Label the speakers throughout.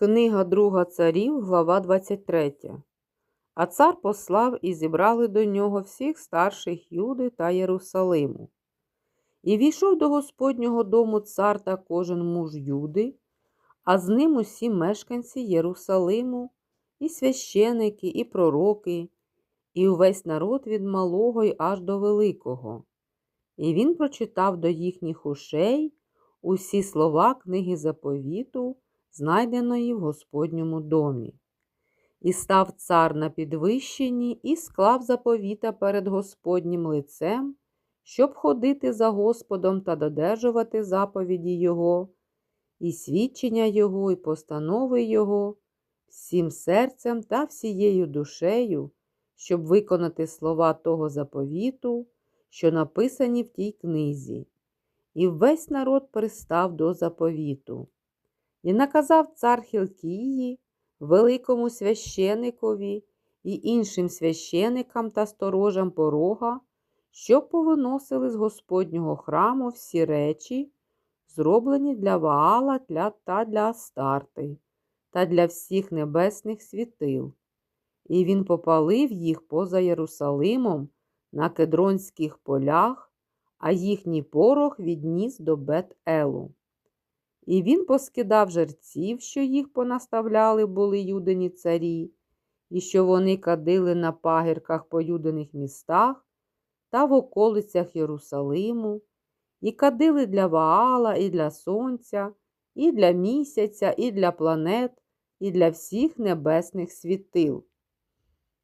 Speaker 1: Книга Друга царів, глава 23. А цар послав і зібрали до нього всіх старших Юди та Єрусалиму. І війшов до Господнього дому цар та кожен муж Юди, а з ним усі мешканці Єрусалиму, і священики, і пророки, і увесь народ від малого й аж до великого. І він прочитав до їхніх ушей усі слова книги заповіту, знайденої в Господньому домі. І став цар на підвищенні і склав заповіта перед Господнім лицем, щоб ходити за Господом та додержувати заповіді Його, і свідчення Його, і постанови Його, всім серцем та всією душею, щоб виконати слова того заповіту, що написані в тій книзі. І весь народ пристав до заповіту. І наказав цар Хілкії, великому священикові і іншим священикам та сторожам порога, щоб повиносили з Господнього храму всі речі, зроблені для Ваала та для Астарти, та для всіх небесних світил. І він попалив їх поза Єрусалимом на кедронських полях, а їхній порох відніс до Бет-Елу. І він поскидав жерців, що їх понаставляли були юдині царі, і що вони кадили на пагірках по юдиних містах та в околицях Єрусалиму, і кадили для Ваала, і для сонця, і для місяця, і для планет, і для всіх небесних світил.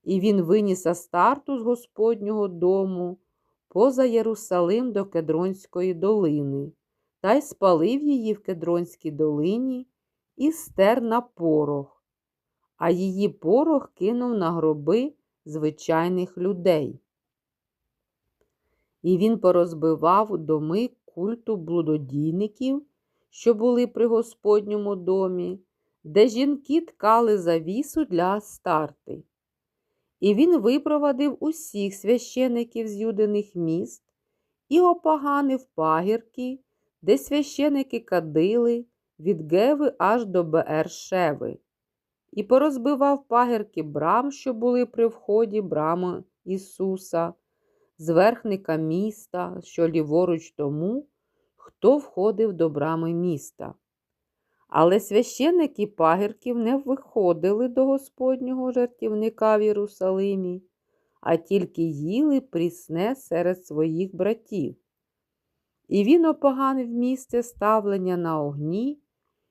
Speaker 1: І він виніс Астарту з Господнього дому поза Єрусалим до Кедронської долини та й спалив її в Кедронській долині і стер на порох, а її порох кинув на гроби звичайних людей. І він порозбивав доми культу блудодійників, що були при Господньому домі, де жінки ткали завісу для Астарти. І він випровадив усіх священиків з юдиних міст і опоганив пагірки, де священики кадили від Геви аж до Беершеви, і порозбивав пагірки брам, що були при вході брами Ісуса, зверхника міста, що ліворуч тому, хто входив до брами міста. Але священники пагірків не виходили до Господнього жартівника в Єрусалимі, а тільки їли прісне серед своїх братів. І він опоганив місце ставлення на огні,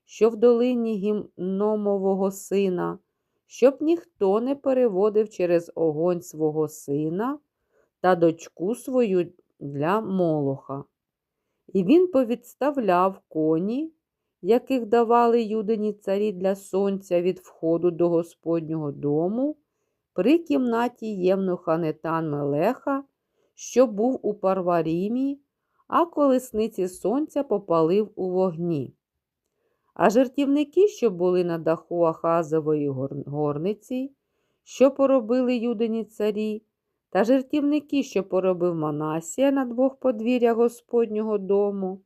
Speaker 1: що в долині гімномового сина, щоб ніхто не переводив через огонь свого сина та дочку свою для молоха. І він повідставляв коні, яких давали юдині царі для сонця від входу до Господнього дому, при кімнаті Євнуха Нетан Мелеха, що був у Парварімі, а колесниці сонця попалив у вогні. А жертівники, що були на даху Ахазової горниці, що поробили юдині царі, та жертівники, що поробив Манасія на двох подвір'ях Господнього дому,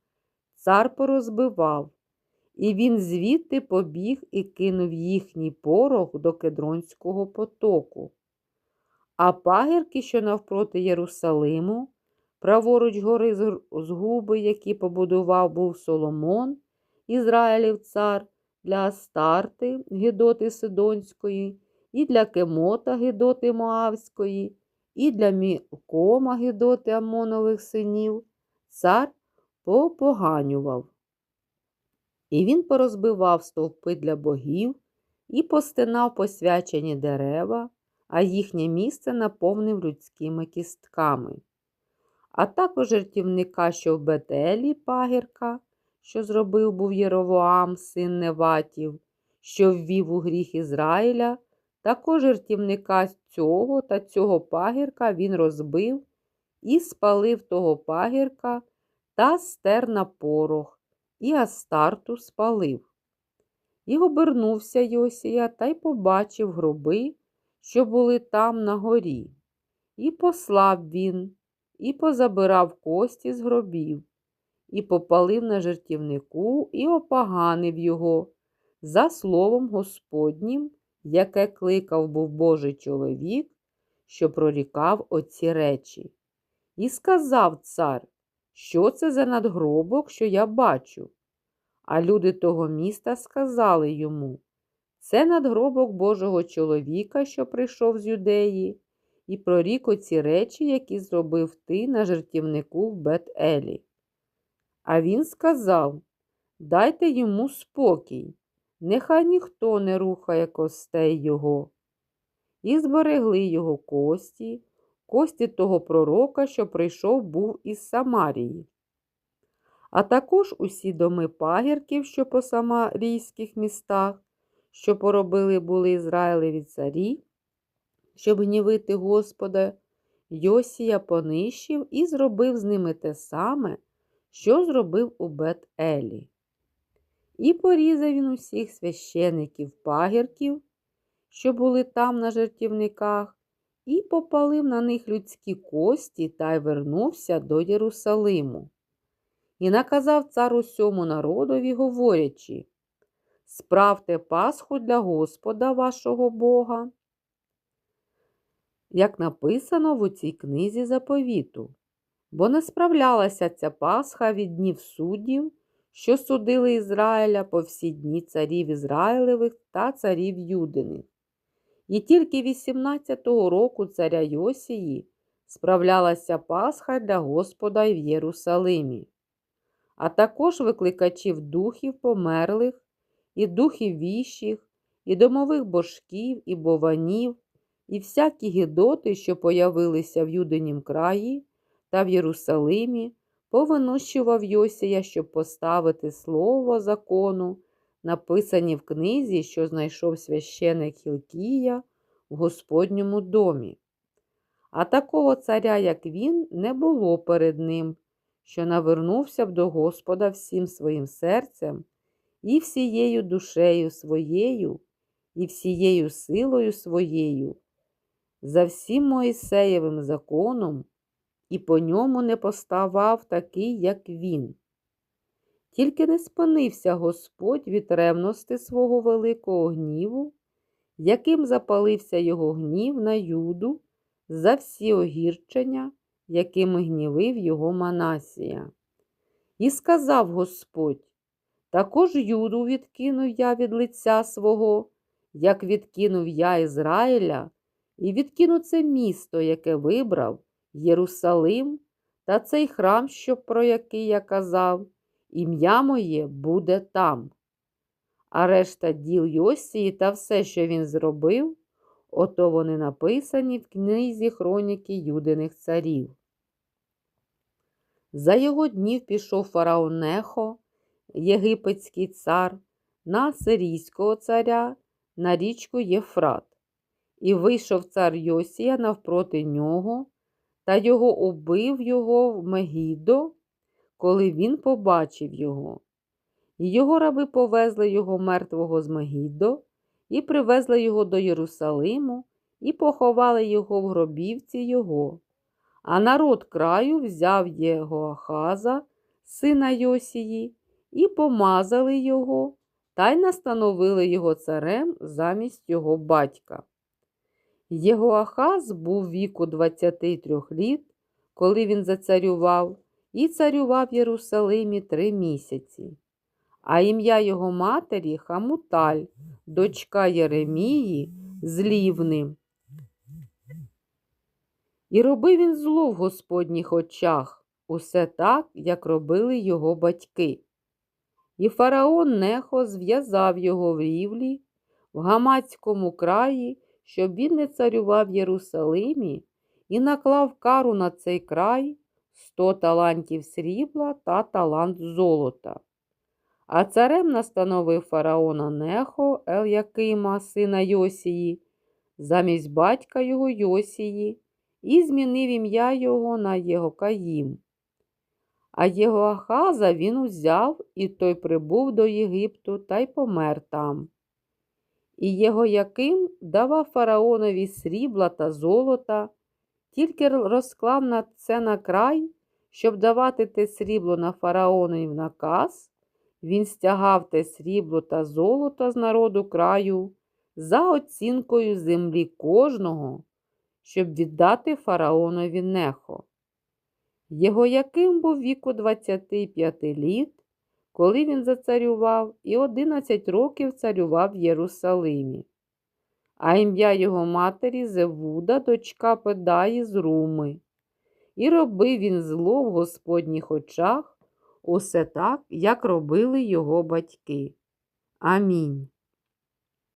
Speaker 1: цар порозбивав, і він звідти побіг і кинув їхній порох до Кедронського потоку. А пагірки, що навпроти Єрусалиму, праворуч гори згуби, які побудував був Соломон, Ізраїлів цар, для Астарти, Гедоти Сидонської, і для Кемота Гедоти Моавської, і для Мікома Гедоти Амонових синів, цар попоганював. І він порозбивав стовпи для богів і постинав посвячені дерева, а їхнє місце наповнив людськими кістками. А також жертівника, що в Бетелі пагірка, що зробив був Єровоам, син Неватів, що ввів у гріх Ізраїля, також жертівника цього та цього пагірка він розбив і спалив того пагірка та стер на порох і Астарту спалив. І обернувся Йосія та й побачив гроби, що були там на горі. І послав він, і позабирав кості з гробів, і попалив на жертівнику, і опоганив його, за словом Господнім, яке кликав був Божий чоловік, що прорікав оці речі. І сказав цар, що це за надгробок, що я бачу. А люди того міста сказали йому це надгробок Божого чоловіка, що прийшов з юдеї, і прорік оці речі, які зробив ти на жертівнику в Бет-Елі. А він сказав Дайте йому спокій, нехай ніхто не рухає костей його. І зберегли його кості, кості того пророка, що прийшов був із Самарії. А також усі доми пагірків, що по самарійських містах, що поробили були Ізраїлеві царі, щоб гнівити Господа, Йосія понищив і зробив з ними те саме, що зробив у Бет-Елі. І порізав він усіх священиків пагірків, що були там на жертівниках, і попалив на них людські кості та й вернувся до Єрусалиму. І наказав цар усьому народові, говорячи Справте Пасху для Господа вашого Бога. Як написано в цій книзі заповіту, бо не справлялася ця Пасха від днів суддів, що судили Ізраїля по всі дні царів Ізраїлевих та царів Юдиних. І тільки 18-го року царя Йосії справлялася Пасха для Господа в Єрусалимі, а також викликачів духів померлих, і духів віщих, і домових божків, і бованів, і всякі гідоти, що появилися в Юдинім краї та в Єрусалимі, повинущував Йосія, щоб поставити слово закону, написані в книзі, що знайшов священик Хілкія в Господньому домі. А такого царя, як він, не було перед ним, що навернувся б до Господа всім своїм серцем і всією душею своєю, і всією силою своєю, за всім Моїсеєвим законом, і по ньому не поставав такий, як він. Тільки не спинився Господь від ревності свого великого гніву, яким запалився його гнів на Юду за всі огірчення, якими гнівив його Манасія. І сказав Господь також Юду відкинув я від лиця свого, як відкинув я Ізраїля, і відкину це місто, яке вибрав, Єрусалим, та цей храм, що, про який я казав, ім'я моє буде там. А решта діл Йосії та все, що він зробив, ото вони написані в книзі хроніки Юдиних царів. За його днів пішов фараон Нехо, єгипетський цар, на сирійського царя, на річку Єфрат. І вийшов цар Йосія навпроти нього, та його убив його в Мегідо, коли він побачив його. І його раби повезли його мертвого з Мегідо, і привезли його до Єрусалиму, і поховали його в гробівці його. А народ краю взяв його Ахаза, сина Йосії, і помазали його та й настановили його царем замість його батька. Єгоахаз був віку 23 літ, коли він зацарював, і царював в Єрусалимі три місяці. А ім'я його матері Хамуталь, дочка Єремії, з. І робив він зло в Господніх очах, усе так, як робили його батьки. І фараон нехо зв'язав його в рівлі, в Гамацькому краї, щоб він не царював Єрусалимі, і наклав кару на цей край сто талантів срібла та талант золота. А царем настановив фараона Нехо Ел'якима, сина Йосії, замість батька його Йосії, і змінив ім'я його на його Каїм. А Єгоахаза він узяв, і той прибув до Єгипту та й помер там. І Єгояким давав фараонові срібла та золота, тільки розклав на це на край, щоб давати те срібло на фараонові наказ Він стягав те срібло та золото з народу краю за оцінкою землі кожного, щоб віддати фараонові нехо. Його яким був віку 25 літ, коли він зацарював, і 11 років царював в Єрусалимі. А ім'я його матері Зевуда, дочка Педаї з Руми. І робив він зло в Господніх очах, усе так, як робили його батьки. Амінь.